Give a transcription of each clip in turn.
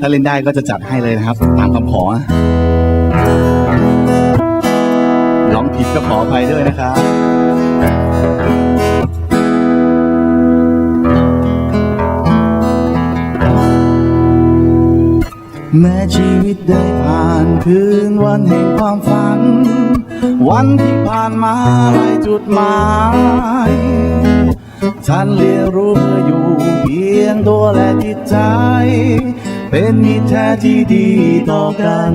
ถ้าเล่นได้ก็จะจัดให้เลยนะครับ ตามคำขอร้องผิดก็ขออภัยด้วยนะครับแม้ชีวิตได้ผ่านคืนวันแห่งความฝัน วันที่ผ่านมาหลายจุดหมาย ฉันเรียนรู้เมื่ออยู่เพียงตัวและจิตใจ เป็นมิตรแท้ที่ดีต่อกัน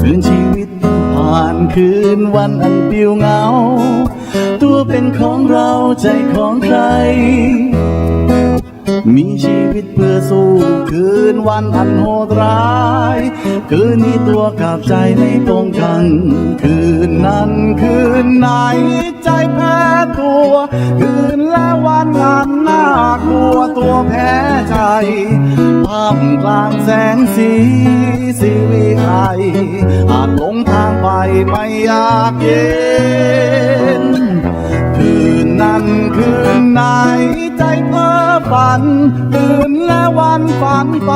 คืนชีวิตผ่านคืนวันอันเปี่ยวเหงา ตัวเป็นของเราใจของใคร มีชีวิตเพื่อสู้คืนวันอันโหดร้าย คืนนี้ตัวกับใจไม่ตรงกัน คืนนั้นคืนไหนใจแพ้ตัว คืนและวันอันน่ากลัวตัวแพ้ใจภาพกลางแสงสีสีวิไลอาจหลงทางไปไม่อยากเย็น คืนนั้นคืน ฝันคืนและวันฝันไป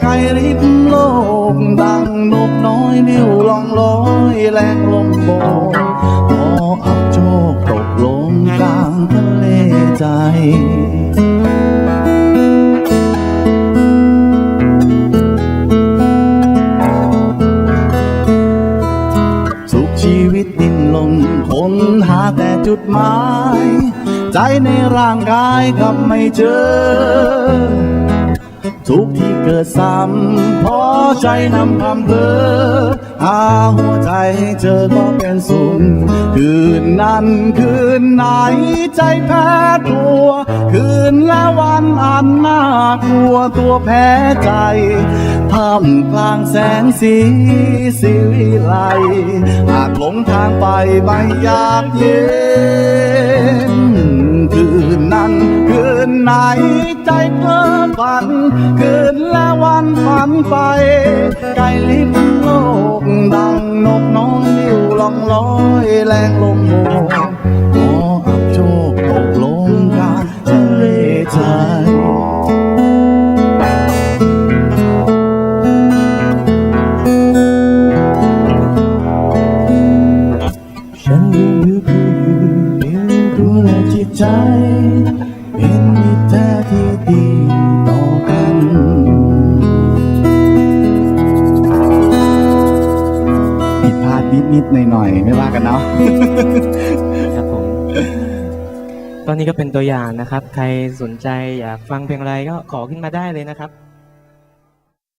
ไกลริบโลกดังนกน้อยลิ้วลองลอยแรงลมโบกพออับโชคตกลงกลางทะเลใจสุขชีวิตดิ้นรนค้นหาแต่จุดหมาย ใจในร่างกายกลับไม่เจอ ทุกที่เกิดซ้ำพอใจนำคำเพอหาหัวใจให้เจอก็เป็นสุขคืนนั้นคืนไหนใจแพ้ตัว คืนและวันอันน่ากลัวตัวแพ้ใจท่ามกลางแสงสีสิวิไลหากหลงทางไปไม่อยากเย็น ฝันคืนและวันฝันไป ไกลลิบโลกดังนกน้อยลิ้วลองลอยแรงลมโบกขออับโชคตกลงกลางทะเลใจฉันยืนอยู่เพื่ออยู่เพียงตัวและจิตใจ นิดๆหน่อยๆไม่ว่ากันเนาะครับผมตอนนี้ก็เป็นตัวอย่างนะครับ ใครสนใจอยากฟังเพลงอะไรก็ขอขึ้นมาได้เลยนะครับ